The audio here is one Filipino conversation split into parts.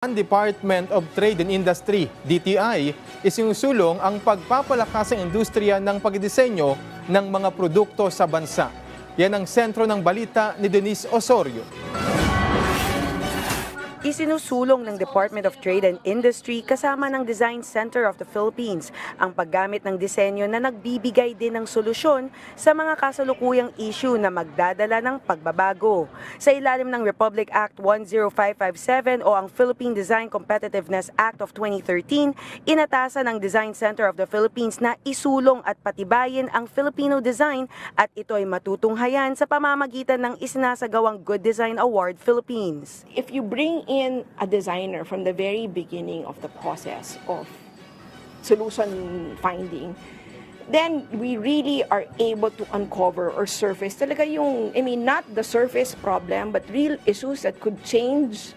Ang Department of Trade and Industry, DTI, isinusulong ang pagpapalakas ng industriya ng pagdidisenyo ng mga produkto sa bansa. Yan ang sentro ng balita ni Denise Osorio. Isinusulong ng Department of Trade and Industry kasama ng Design Center of the Philippines ang paggamit ng disenyo na nagbibigay din ng solusyon sa mga kasalukuyang issue na magdadala ng pagbabago. Sa ilalim ng Republic Act 10557 o ang Philippine Design Competitiveness Act of 2013, inatasan ng Design Center of the Philippines na isulong at patibayin ang Filipino design at ito ay matutunghayan sa pamamagitan ng isinasagawang Good Design Award Philippines. if you bring in a designer from the very beginning of the process of solution finding, then we really are able to uncover or surface talaga yung, I mean, not the surface problem, but real issues that could change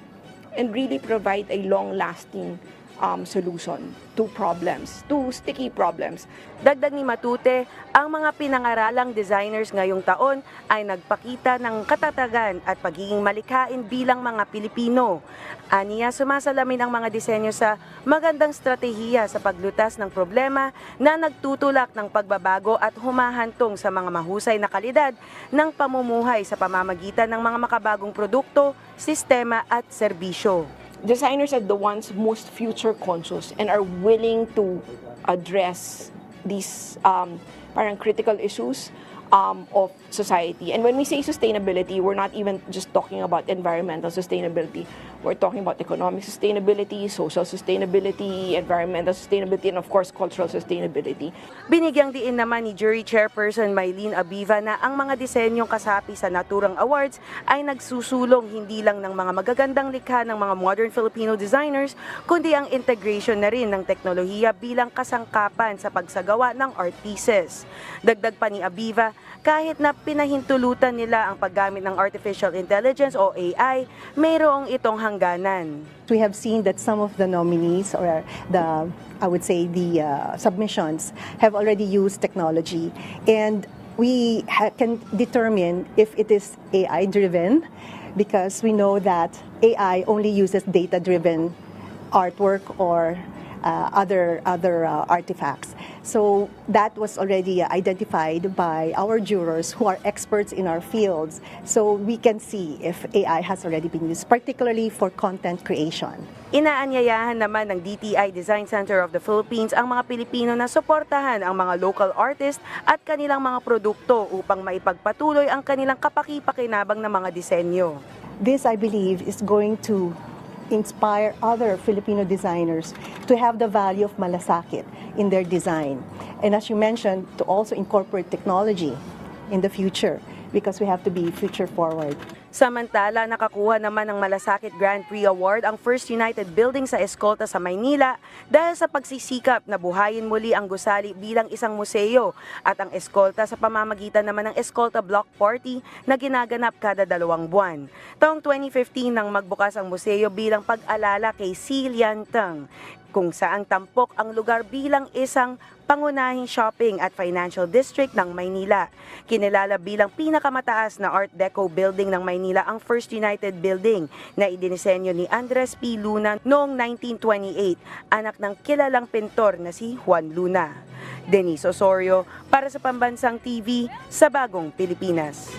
and really provide a long-lasting um, solution to problems, to sticky problems. Dagdag ni Matute, ang mga pinangaralang designers ngayong taon ay nagpakita ng katatagan at pagiging malikhain bilang mga Pilipino. Aniya, sumasalamin ang mga disenyo sa magandang strategiya sa paglutas ng problema na nagtutulak ng pagbabago at humahantong sa mga mahusay na kalidad ng pamumuhay sa pamamagitan ng mga makabagong produkto, sistema at serbisyo. Designers are the ones most future conscious and are willing to address these um, parang critical issues um, of society. And when we say sustainability, we're not even just talking about environmental sustainability. We're talking about economic sustainability, social sustainability, environmental sustainability, and of course, cultural sustainability. Binigyang diin naman ni Jury Chairperson Maylene Abiva na ang mga disenyong kasapi sa Naturang Awards ay nagsusulong hindi lang ng mga magagandang likha ng mga modern Filipino designers, kundi ang integration na rin ng teknolohiya bilang kasangkapan sa pagsagawa ng art pieces. Dagdag pa ni Abiva, kahit na pinahintulutan nila ang paggamit ng artificial intelligence o AI, mayroong itong hangganan. We have seen that some of the nominees or the, I would say, the uh, submissions have already used technology. And we can determine if it is AI driven because we know that AI only uses data driven artwork or uh, other, other uh, artifacts. So that was already uh, identified by our jurors who are experts in our fields. So we can see if AI has already been used, particularly for content creation. Inaanyayahan naman ng DTI Design Center of the Philippines ang mga Pilipino na suportahan ang mga local artist at kanilang mga produkto upang maipagpatuloy ang kanilang kapaki-pakinabang na mga disenyo. This, I believe, is going to inspire other Filipino designers to have the value of malasakit in their design. And as you mentioned, to also incorporate technology in the future because we have to be future forward. Samantala, nakakuha naman ng Malasakit Grand Prix Award ang First United Building sa Escolta sa Maynila dahil sa pagsisikap na buhayin muli ang gusali bilang isang museo at ang Escolta sa pamamagitan naman ng Escolta Block Party na ginaganap kada dalawang buwan. Taong 2015 nang magbukas ang museo bilang pag-alala kay Si Lian Teng kung saang tampok ang lugar bilang isang pangunahing shopping at financial district ng Maynila. Kinilala bilang pinakamataas na Art Deco building ng Maynila ang First United Building na idinisenyo ni Andres P. Luna noong 1928, anak ng kilalang pintor na si Juan Luna. Denise Osorio para sa Pambansang TV sa Bagong Pilipinas.